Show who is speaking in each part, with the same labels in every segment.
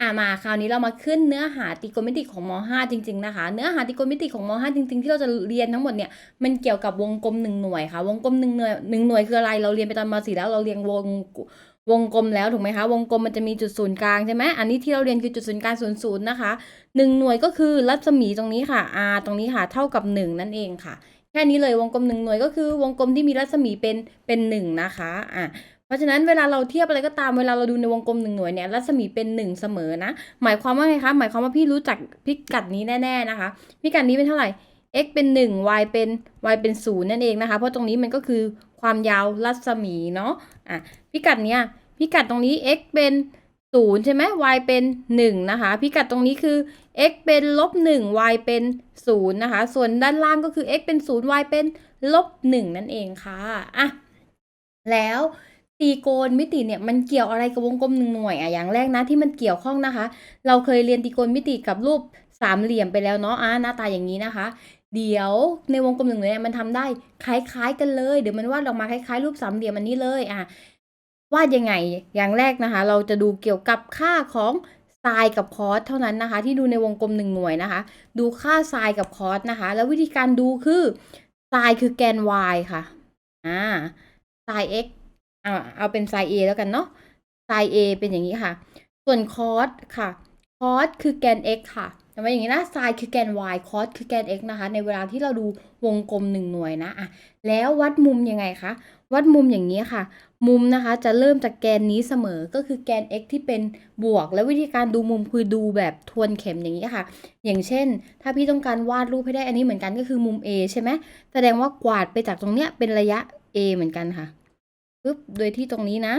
Speaker 1: อ่ามาคราวนี้เรามาขึ้นเนื้อหาตรีโกณมิติของม .5 จริง ๆ นะคะ เนื้อหาตรีโกณมิติของม .5 จริง ๆ ที่เราจะเรียนทั้งหมดเนี่ยมันเกี่ยวกับวงกลมหนึ่งหน่วยค่ะ วงกลมหนึ่งหน่วยหนึ่งหน่วยคืออะไร เราเรียนไปตอนม .4 แล้วเราเรียนวงวงกลมแล้วถูกไหมคะวงกลมมันจะมีจุดศูนย์กลางใช่ไหมอันนี้ที่เราเรียนคือจุดศูนย์กลางศูนย์ศูนย์นะคะหนึ่งหน่วยก็คือรัศมีตรงนี้ค่ะ r ตรงนี้ค่ะเท่ากับหนึ่งนั่นเองค่ะ แค่นี้เลยวงกลมหนึ่งหน่วยก็คือวงกลมที่มีรัศมีเป็นเป็นหนึ่งนะคะอะ เพราะฉะนั้นเวลาเราเทียบอะไรก็ตามเวลาเราดูในวงกลมหนึ่งหน่วยเนี่ยรัศมีเป็นหนึ่งเสมอนะ หมายความว่าไงคะหมายความว่าพี่รู้จักพิกัดนี้แน่ๆนะคะ พิกัดนี้เป็นเท่าไหร่ x เป็น 1 y เป็น y เป็น 0 นั่นเองนะคะ เพราะตรงนี้มันก็คือความยาวรัศมีเนาะอะพิกัดเนี้ยพิกัดตรงนี้ x เป็น0ใช่ไหม y เป็น 1 นะคะ พิกัดตรงนี้คือ x เป็นลบ1 y เป็น0นะคะ ส่วนด้านล่างก็คือ x เป็น0 y เป็นลบ1นั่นเองค่ะอะแล้ว ตรีโกณมิติเนี่ยมันเกี่ยวอะไรกับวงกลมหนึ่งหน่วยอะอย่างแรกนะที่มันเกี่ยวข้องนะคะ เราเคยเรียนตรีโกณมิติกับรูปสามเหลี่ยมไปแล้วเนาะอะหน้าตาอย่างนี้นะคะ เดี๋ยวในวงกลมหนึ่งหน่วยมันทำได้คล้ายๆกันเลยเดี๋ยวมันวาดออกมาคล้ายๆ รูปสามเหลี่ยมอันนี้เลยอะวาดยังไงอย่างแรกนะคะ เราจะดูเกี่ยวกับค่าของไซน์กับคอสเท่านั้นนะคะ ที่ดูในวงกลมหนึ่งหน่วยนะคะ ดูค่าไซน์กับคอสนะคะ แล้ววิธีการดูคือไซน์คือแกน y ค่ะอ่าไซน์ x เอาเอาเป็นไซน์ a แล้วกันเนาะไซน์ a เป็นอย่างนี้ค่ะ ส่วนคอสค่ะคอสคือแกน x ค่ะจำไว้อย่างนี้นะไซคือแกน y คอสคือแกน x นะคะ ในเวลาที่เราดูวงกลมหนึ่งหน่วยนะอะแล้ววัดมุมยังไงคะวัดมุมอย่างนี้ค่ะ มุมนะคะจะเริ่มจากแกนนี้เสมอก็คือแกน x ที่เป็นบวก แล้ววิธีการดูมุมคือดูแบบทวนเข็มอย่างนี้ค่ะ อย่างเช่น ถ้าพี่ต้องการวาดรูปให้ได้อันนี้เหมือนกันก็คือมุม A ใช่ไหมแสดงว่ากวาดไปจากตรงเนี้ยเป็นระยะ A เหมือนกันค่ะ ปึ๊บโดยที่ตรงนี้นะ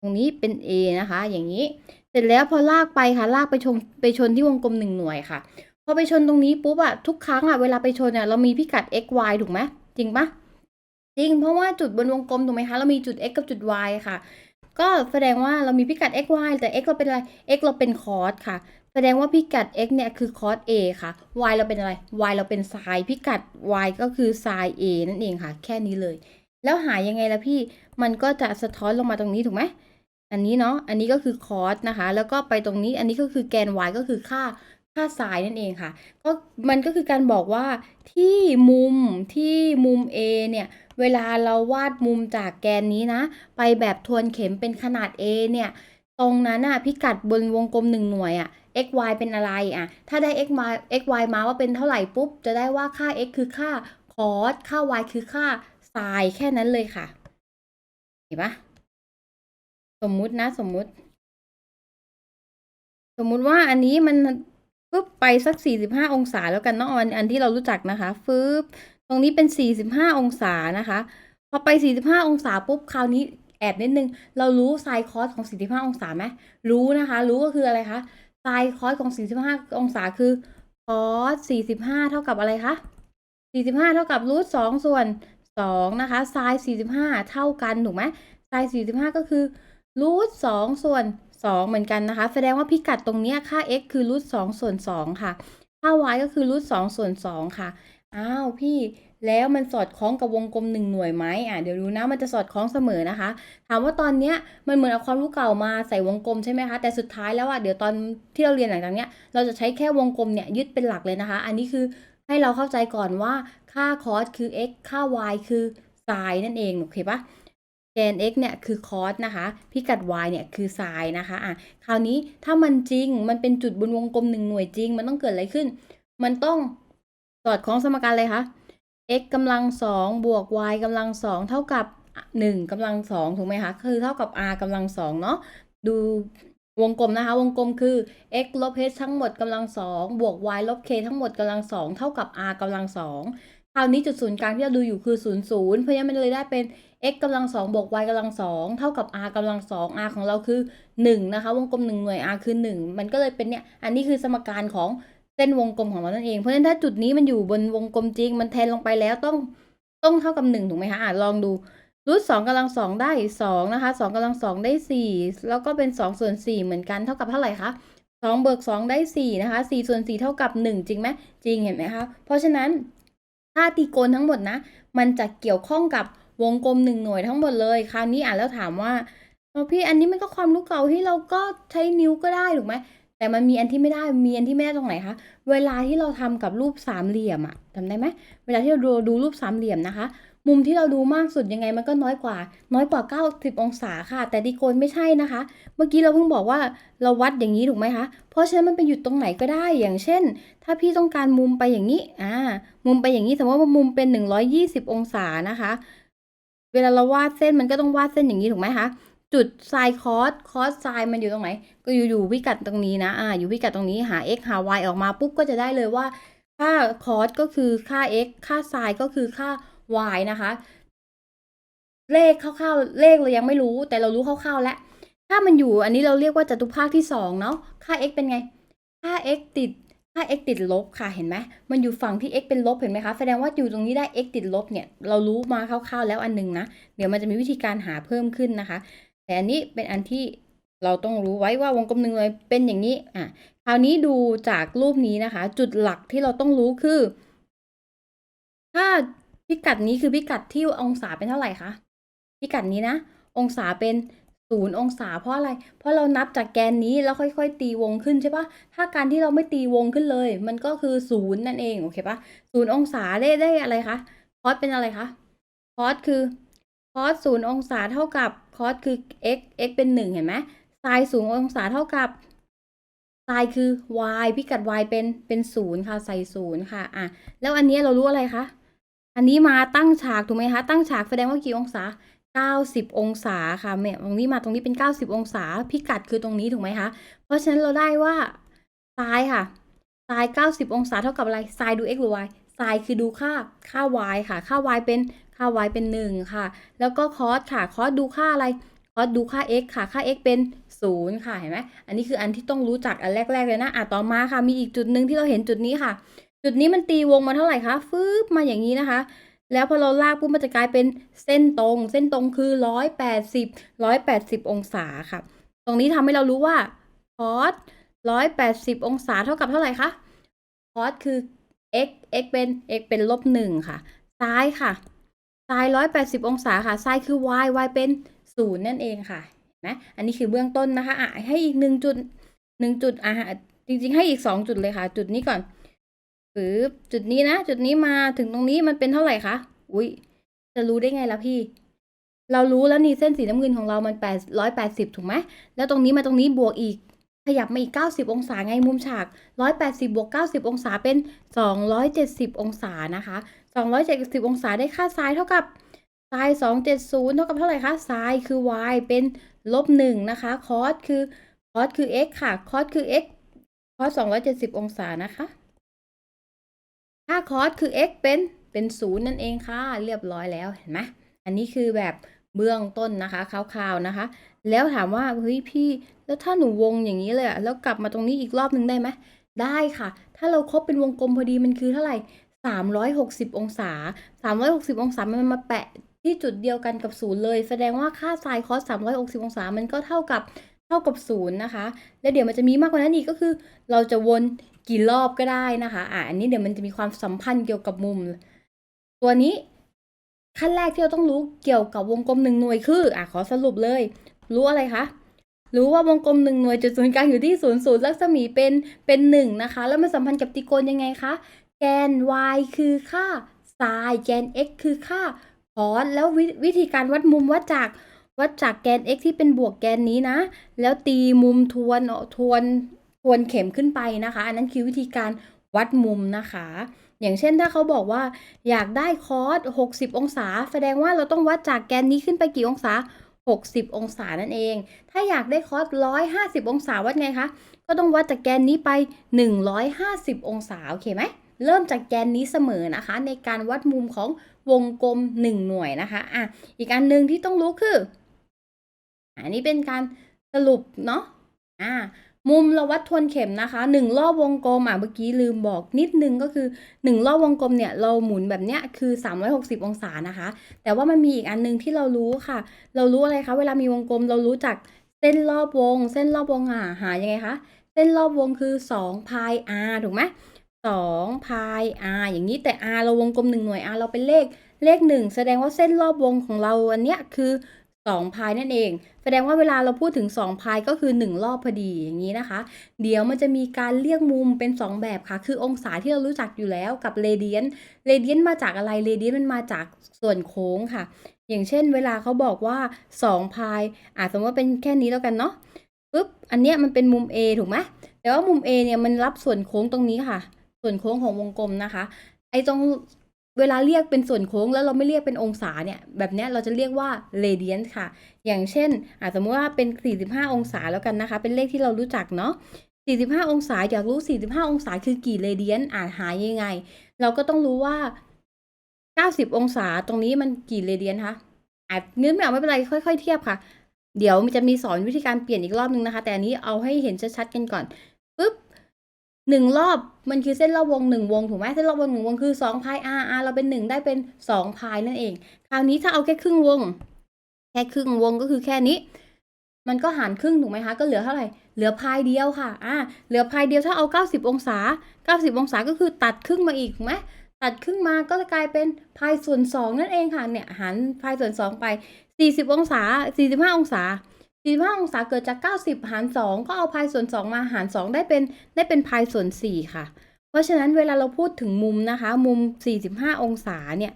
Speaker 1: ตรงนี้เป็น A นะคะ อย่างนี้ เสร็จแล้วพอลากไปค่ะ ลากไปชนไปชนที่วงกลมหนึ่งหน่วยค่ะ พอไปชนตรงนี้ปุ๊บอะทุกครั้งอะเวลาไปชนเนี่ยเรามีพิกัด x y ถูกไหมจริงปะจริง เพราะว่าจุดบนวงกลมถูกไหมคะ เรามีจุด x กับจุด y ค่ะ ก็แสดงว่าเรามีพิกัด x y แต่ x เราเป็นอะไร x เราเป็นคอสค่ะ แสดงว่าพิกัด x เนี่ยคือคอส a ค่ะ y เราเป็นอะไร y เราเป็นไซน์พิกัด y ก็คือไซน์ a นั่นเองค่ะ แค่นี้เลย แล้วหายังไงล่ะพี่ มันก็จะสะท้อนลงมาตรงนี้ถูกไหม อันนี้เนาะ อันนี้ก็คือคอสนะคะ แล้วก็ไปตรงนี้ อันนี้ก็คือแกน y ก็คือค่าค่าไซน์นั่นเองค่ะ ก็มันก็คือการบอกว่าที่มุมที่มุม A เนี่ย เวลาเราวาดมุมจากแกนนี้นะ ไปแบบทวนเข็มเป็นขนาด A เนี่ย ตรงนั้นน่ะพิกัดบนวงกลมหนึ่งหน่วยอะ x y เป็นอะไรอะถ้าได้ x y x y มาว่าเป็นเท่าไหร่ปุ๊บ จะได้ว่าค่า x คือค่าคอสค่า y คือค่า ไซน์แค่นั้นเลยค่ะ เห็นปะสมมุตินะ สมมุติ สมมุติว่าอันนี้มันปึ๊บไปสักสี่สิบห้าองศาแล้วกันเนาะอันอันที่เรารู้จักนะคะฟึบตรงนี้เป็นสี่สิบห้าองศานะคะ พอไปสี่สิบห้าองศาปุ๊บคราวนี้แอบนิดนึง เรารู้ไซน์คอสของสี่สิบห้าองศาไหมรู้นะคะ รู้ก็คืออะไรคะไซน์คอสของสี่สิบห้าองศาคือคอสสี่สิบห้าเท่ากับอะไรคะสี่สิบห้าเท่ากับรูทสองส่วน สองนะคะไซน์สี่สิบห้าเท่ากันถูกไหมไซน์สี่สิบห้าก็คือรูทสองส่วนสองเหมือนกันนะคะ แสดงว่าพิกัดตรงนี้ค่า x คือรูทสองส่วนสองค่ะค่า y ก็คือรูทสองส่วนสองค่ะ อ้าวพี่แล้วมันสอดคล้องกับวงกลมหนึ่งหน่วยไหมอะเดี๋ยวดูนะมันจะสอดคล้องเสมอนะคะ ถามว่าตอนเนี้ยมันเหมือนเอาความรู้เก่ามาใส่วงกลมใช่ไหมคะ แต่สุดท้ายแล้วอะเดี๋ยวตอนที่เราเรียนหลังจากเนี้ยเราจะใช้แค่วงกลมเนี่ยยึดเป็นหลักเลยนะคะ อันนี้คือ ให้เราเข้าใจก่อนว่าค่าคอสคือ x ค่า y คือไซน์นั่นเองโอเคปะแกน x เนี่ยคือคอสนะคะ พิกัด y เนี่ยคือไซน์นะคะอะคราวนี้ถ้ามันจริงมันเป็นจุดบนวงกลมหนึ่งหน่วยจริง มันต้องเกิดอะไรขึ้น มันต้องสอดคล้องสมการเลยคะ x กำลังสองบวก y กำลังสองเท่ากับหนึ่งกำลังสองถูกไหมคะ คือเท่ากับ r กำลังสองเนาะ ดู วงกลมนะคะวงกลมคือ x ลบ h ทั้งหมดกำลังสองบวก y ลบ k ทั้งหมดกำลังสองเท่ากับ r กำลังสองคราวนี้จุดศูนย์กลางที่เราดูอยู่คือศูนย์ศูนย์เพราะฉะนั้นมันเลยได้เป็น x กำลังสองบวก y กำลังสองเท่ากับ r กำลังสอง r ของเราคือหนึ่งนะคะ วงกลมหนึ่งหน่วย r คือหนึ่งมันก็เลยเป็นเนี่ยอันนี้คือสมการของเส้นวงกลมของเรานั่นเองเพราะฉะนั้นถ้าจุดนี้มันอยู่บนวงกลมจริง มันแทนลงไปแล้วต้องต้องเท่ากับหนึ่งถูกไหมคะอะลองดู รูทสองกำลังสองได้สองนะคะสองกำลังสองได้สี่แล้วก็เป็นสองส่วนสี่เหมือนกันเท่ากับเท่าไหร่คะสองเบิกสองได้สี่นะคะสี่ส่วนสี่เท่ากับหนึ่งจริงไหมจริงเห็นไหมคะเพราะฉะนั้นค่าตีโกณทั้งหมดนะ มันจะเกี่ยวข้องกับวงกลมหนึ่งหน่วยทั้งหมดเลยคราวนี้อะแล้วถามว่าพี่อันนี้มันก็ความรู้เก่าที่เราก็ใช้นิ้วก็ได้ถูกไหมแต่มันมีอันที่ไม่ได้ มีอันที่ไม่ได้ตรงไหนคะ เวลาที่เราทำกับรูปสามเหลี่ยมอะจำได้ไหม เวลาที่เราดูรูปสามเหลี่ยมนะคะ มุมที่เราดูมากสุดยังไงมันก็น้อยกว่า น้อยกว่า 90 องศาค่ะ แต่ดีโกนไม่ใช่นะคะ เมื่อกี้เราเพิ่งบอกว่าเราวัดอย่างนี้ถูกไหมคะ เพราะฉะนั้นมันไปหยุดตรงไหนก็ได้ อย่างเช่น ถ้าพี่ต้องการมุมไปอย่างนี้ อ่า มุมไปอย่างนี้ สมมติว่ามุมเป็น 120 องศานะคะ เวลาเราวาดเส้นมันก็ต้องวาดเส้นอย่างนี้ถูกไหมคะจุดไซคอสคอสไซมันอยู่ตรงไหน ก็อยู่อยู่พิกัดตรงนี้นะ อ่า อยู่พิกัดตรงนี้หา x หา y ออกมาปุ๊บก็จะได้เลยว่า ค่าคอสก็คือค่า x ค่าไซก็คือค่า y นะคะ เลขคร่าวๆเลขเรายังไม่รู้ แต่เรารู้คร่าวๆแล้วถ้ามันอยู่อันนี้เราเรียกว่าจตุภาคที่สองเนาะค่า x เป็นไง ค่า x ติดค่า x ติดลบค่ะเห็นไหมมันอยู่ฝั่งที่ x เป็นลบเห็นไหมคะแสดงว่าอยู่ตรงนี้ได้ x ติดลบเนี่ยเรารู้มาคร่าวๆแล้วอันหนึงนะเดี๋ยวมันจะมีวิธีการหาเพิ่มขึ้นนะคะ แต่อันนี้เป็นอันที่เราต้องรู้ไว้ว่าวงกลมหนึ่งเลยเป็นอย่างนี้อะคราวนี้ดูจากรูปนี้นะคะ จุดหลักที่เราต้องรู้คือ ถ้า พิกัดนี้คือพิกัดที่องศาเป็นเท่าไหร่คะ พิกัดนี้นะ องศาเป็นศูนย์องศาเพราะอะไร เพราะเรานับจากแกนนี้แล้วค่อยๆ ตีวงขึ้นใช่ปะถ้าการที่เราไม่ตีวงขึ้นเลย มันก็คือศูนย์นั่นเองโอเคปะศูนย์องศาได้ได้อะไรคะ คอสเป็นอะไรคะ คอสคือ คอสศูนย์องศาเท่ากับ คอสคือ x x เป็นหนึ่งเห็นไหมไซน์ศูนย์องศาเท่ากับไซน์คือ y พิกัด y เป็นเป็นศูนย์ค่ะ ใส่ศูนย์ค่ะ อะ แล้วอันนี้เรารู้อะไรคะ อันนี้มาตั้งฉากถูกไหมคะ ตั้งฉากแสดงว่ากี่องศา 90 องศาค่ะเนี่ยตรงนี้มาตรงนี้เป็น 90 องศา พิกัดคือตรงนี้ถูกไหมคะ เพราะฉะนั้นเราได้ว่าซ้ายค่ะซ้าย 90 องศาเท่ากับอะไรซ้ายดู x หรือ y ซ้ายคือดูค่าค่า y ค่ะ ค่า y เป็นค่า y เป็น 1 ค่ะ แล้วก็คอสค่ะคอสดูค่าอะไรคอสดูค่า x ค่ะ ค่า x เป็น 0 ค่ะ เห็นไหมอันนี้คืออันที่ต้องรู้จักอันแรก ๆ เลยนะ อะ ต่อมาค่ะ มีอีกจุดหนึ่งที่เราเห็นจุดนี้ค่ะ จุดนี้มันตีวงมาเท่าไหร่คะฟึบมาอย่างนี้นะคะ แล้วพอเราลากปุ๊บมันจะกลายเป็นเส้นตรง เส้นตรงคือร้อยแปดสิบร้อยแปดสิบองศาค่ะ ตรงนี้ทำให้เรารู้ว่าคอสร้อยแปดสิบองศาเท่ากับเท่าไหร่คะคอสคือ x x เป็น x เป็นลบหนึ่งค่ะ ซ้ายค่ะ ซ้ายร้อยแปดสิบองศาค่ะ ซ้ายคือ y y เป็นศูนย์นั่นเองค่ะนไหมอันนี้คือเบื้องต้นนะคะอะให้อีกหนึ่งจุดหนึ่งจุดอะจริงๆให้อีกสองจุดเลยค่ะ จุดนี้ก่อน ปึ๊บจุดนี้นะ จุดนี้มาถึงตรงนี้มันเป็นเท่าไหร่คะอุ้ยจะรู้ได้ไงล่ะพี่ เรารู้แล้วนี่เส้นสีน้ำเงินของเรามันแปดร้อยแปดสิบถูกไหมแล้วตรงนี้มาตรงนี้บวกอีก ขยับมาอีกเก้าสิบองศาไงมุมฉากร้อยแปดสิบบวกเก้าสิบองศาเป็นสองร้อยเจ็ดสิบองศานะคะสองร้อยเจ็ดสิบองศาได้ค่าซ้ายเท่ากับซ้ายสองเจ็ดศูนย์เท่ากับเท่าไหร่คะซ้ายคือ y เป็นลบหนึ่งนะคะคอสคือคอสคือ x ค่ะคอสคือ x คอสสองร้อยเจ็ดสิบองศานะคะ ค่าคอสคือ x เป็นเป็นศูนย์นั่นเองค่ะ เรียบร้อยแล้วเห็นไหมอันนี้คือแบบเบื้องต้นนะคะคร่าวๆนะคะ แล้วถามว่าเฮ้ยพี่ แล้วถ้าหนูวงอย่างนี้เลยอะแล้วกลับมาตรงนี้อีกรอบหนึ่งได้ไหมได้ค่ะ ถ้าเราครบเป็นวงกลมพอดีมันคือเท่าไหร่ 360 องศา 360 องศามันมาแปะที่จุดเดียวกันกับศูนย์เลย แสดงว่าค่าไซน์คอส360 องศามันก็เท่ากับ ท่ากับศูนย์นะคะ แล้วเดี๋ยวมันจะมีมากกว่านั้นอีกก็คือ เราจะวนกี่รอบก็ได้นะคะอะอันนี้เดี๋ยวมันจะมีความสัมพันธ์เกี่ยวกับมุม ตัวนี้ขั้นแรกที่เราต้องรู้เกี่ยวกับวงกลมหนึ่งหน่วยคืออะขอสรุปเลย รู้อะไรคะรู้ว่าวงกลมหนึ่งหน่วยจุดศูนย์กลางอยู่ที่ศูนย์ศูนย์รัศมีเป็นเป็นหนึ่งนะคะ แล้วมันสัมพันธ์กับตรีโกณยังไงคะแกน y คือค่าไซน์แกน x คือค่าคอสแล้วววิธีการวัดมุมวัดจาก วัดจากแกน x ที่เป็นบวกแกนนี้นะ แล้วตีมุมทวนทวนทวนเข็มขึ้นไปนะคะ อันนั้นคือวิธีการวัดมุมนะคะ อย่างเช่นถ้าเขาบอกว่าอยากได้คอส60 องศา แสดงว่าเราต้องวัดจากแกนนี้ขึ้นไปกี่องศา 60 องศานั่นเอง ถ้าอยากได้คอส150 องศาวัดไงคะ ก็ต้องวัดจากแกนนี้ไป 150 องศา โอเคไหม เริ่มจากแกนนี้เสมอนะคะ ในการวัดมุมของวงกลม 1 หน่วยนะคะ อะ อีกอันหนึ่งที่ต้องรู้คือ อันนี้เป็นการสรุปเนาะอ่ามุมเราวัดทวนเข็มนะคะหนึ่งรอบวงกลมอะเมื่อกี้ลืมบอกนิดนึงก็คือหนึ่งรอบวงกลมเนี่ยเราหมุนแบบเนี้ยคือ 360 องศานะคะ แต่ว่ามันมีอีกอันนึงที่เรารู้ค่ะ เรารู้อะไรคะเวลามีวงกลมเรารู้จักเส้นรอบวง เส้นรอบวงหาหายังไงคะเส้นรอบวงคือ2พาย r ถูกไหม2พาย r อย่างนี้แต่ r เราวงกลม1หน่วย r เราเป็นเลขเลข 1 แสดงว่าเส้นรอบวงของเราอันเนี้ยคือ 2พายนั่นเอง แสดงว่าเวลาเราพูดถึง 2พายก็คือ 1 รอบพอดีอย่างนี้นะคะ เดี๋ยวมันจะมีการเรียกมุมเป็น 2 แบบค่ะ คือองศาที่เรารู้จักอยู่แล้วกับเรเดียนเรเดียนมาจากอะไรเรเดียนมันมาจากส่วนโค้งค่ะ อย่างเช่น เวลาเขาบอกว่า 2 พายอะสมมติว่าเป็นแค่นี้แล้วกันเนาะปุ๊บอันเนี้ยมันเป็นมุม A ถูกไหมแต่ว่ามุม A เนี่ยมันรับส่วนโค้งตรงนี้ค่ะ ส่วนโค้งของวงกลมนะคะ ไอ้ตรง เวลาเรียกเป็นส่วนโค้งแล้วเราไม่เรียกเป็นองศาเนี่ยแบบนี้เราจะเรียกว่า radian ค่ะ อย่างเช่นอะสมมติว่าเป็น 45 องศาแล้วกันนะคะ เป็นเลขที่เรารู้จักเนาะ45 องศาอยากรู้ 45 องศาคือกี่ radian อ่านหายังไง เราก็ต้องรู้ว่า 90 องศาตรงนี้มันกี่ radian คะอะนึกไม่ออกไม่เป็นไรค่อย ๆ เทียบค่ะ เดี๋ยวมันจะมีสอนวิธีการเปลี่ยนอีกรอบนึงนะคะ แต่อันนี้เอาให้เห็นชัดๆกันก่อนปุ๊บ หนึ่งรอบมันคือเส้นรอบวงหนึ่งวงถูกไหมเส้นรอบวงหนึ่งวงคือสองพาย r r เราเป็นหนึ่งได้เป็นสองพายนั่นเอง คราวนี้ถ้าเอาแค่ครึ่งวง แค่ครึ่งวงก็คือแค่นี้ มันก็หารครึ่งถูกไหมคะ ก็เหลือเท่าไหร่ เหลือพายเดียวค่ะ อ่า เหลือพายเดียวถ้าเอา 90 องศา 90 องศาก็คือตัดครึ่งมาอีกถูกไหมตัดครึ่งมาก็จะกลายเป็นพายส่วน2นั่นเองค่ะ เนี่ยหารพายส่วน2ไป 40 องศา 45 องศา 45องศาเกิดจาก 90 หาร 2 ก็เอาพายส่วน 2 มาหาร 2 ได้เป็นได้เป็นพายส่วน 4 ค่ะ เพราะฉะนั้นเวลาเราพูดถึงมุมนะคะ มุม 45 องศาเนี่ย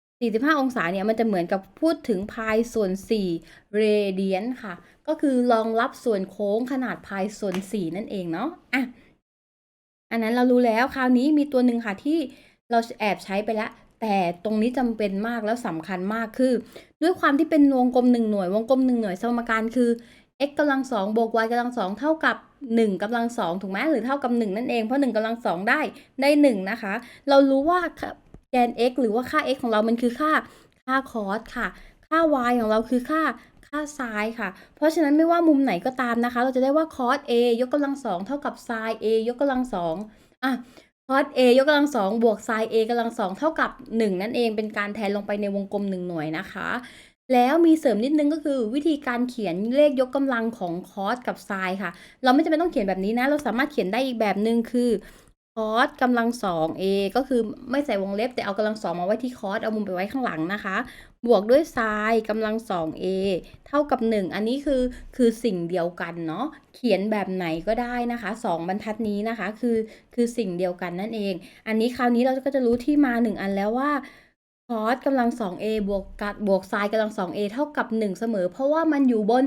Speaker 1: 45 องศาเนี่ยมันจะเหมือนกับพูดถึงพายส่วน4เรเดียนค่ะ ก็คือรองรับส่วนโค้งขนาดพายส่วน 4 นั่นเองเนาะอะอันนั้นเรารู้แล้วคราวนี้มีตัวหนึ่งค่ะที่เราแอบใช้ไปแล้ว แต่ตรงนี้จำเป็นมากแล้วสำคัญมากคือ ด้วยความที่เป็นวงกลมหนึ่งหน่วย วงกลมหนึ่งหน่วยสมการคือ x กำลังสองบวก y กำลังสองเท่ากับ 1กำลังสองถูกไหมหรือเท่ากับ1นั่นเองเพราะ1กำลังสองได้ได้ 1 นะคะ เรารู้ว่าแกน x หรือว่าค่า x ของเรามันคือค่าค่าคอสค่ะ ค่า y ของเราคือค่าค่าไซน์ค่ะ เพราะฉะนั้นไม่ว่ามุมไหนก็ตามนะคะ เราจะได้ว่า cos a ยกกำลังสองเท่ากับ sin a ยกกำลังสองอะ cos a ยกกำลังสองบวก sin a กำลังสองเท่ากับ 1 นั่นเองเป็นการแทนลงไปในวงกลม 1 หน่วยนะคะ แล้วมีเสริมนิดนึงก็คือวิธีการเขียนเลขยกกำลังของ cos กับ sin ค่ะ เราไม่จำเป็นต้องเขียนแบบนี้นะ เราสามารถเขียนได้อีกแบบหนึ่งคือ cos กำลังสอง a ก็คือไม่ใส่วงเล็บแต่เอากำลังสองมาไว้ที่ cos เอามุมไปไว้ข้างหลังนะคะ บวกด้วย sin กำลังสอง a เท่ากับ 1 อันนี้คือคือสิ่งเดียวกันเนาะเขียนแบบไหนก็ได้นะคะสองบรรทัดนี้นะคะ คือคือสิ่งเดียวกันนั่นเอง อันนี้คราวนี้เราก็จะรู้ที่มา 1 อันแล้วว่า cos กำลัง 2a บวกกับบวก sin กำลัง 2a เท่ากับ 1 เสมอ เพราะว่ามันอยู่บน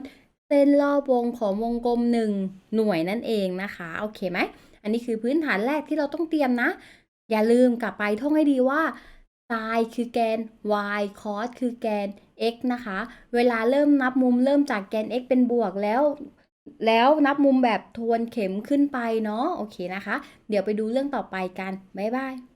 Speaker 1: เส้นรอบวงของวงกลม 1 หน่วยนั่นเองนะคะโอเคไหมอันนี้คือพื้นฐานแรกที่เราต้องเตรียมนะ อย่าลืมกลับไปท่องให้ดีว่า sin คือแกน y cos คือแกน x นะคะ เวลาเริ่มนับมุมเริ่มจากแกน x เป็นบวกแล้ว แล้วนับมุมแบบทวนเข็มขึ้นไปเนาะ โอเคนะคะ เดี๋ยวไปดูเรื่องต่อไปกัน บ๊ายบาย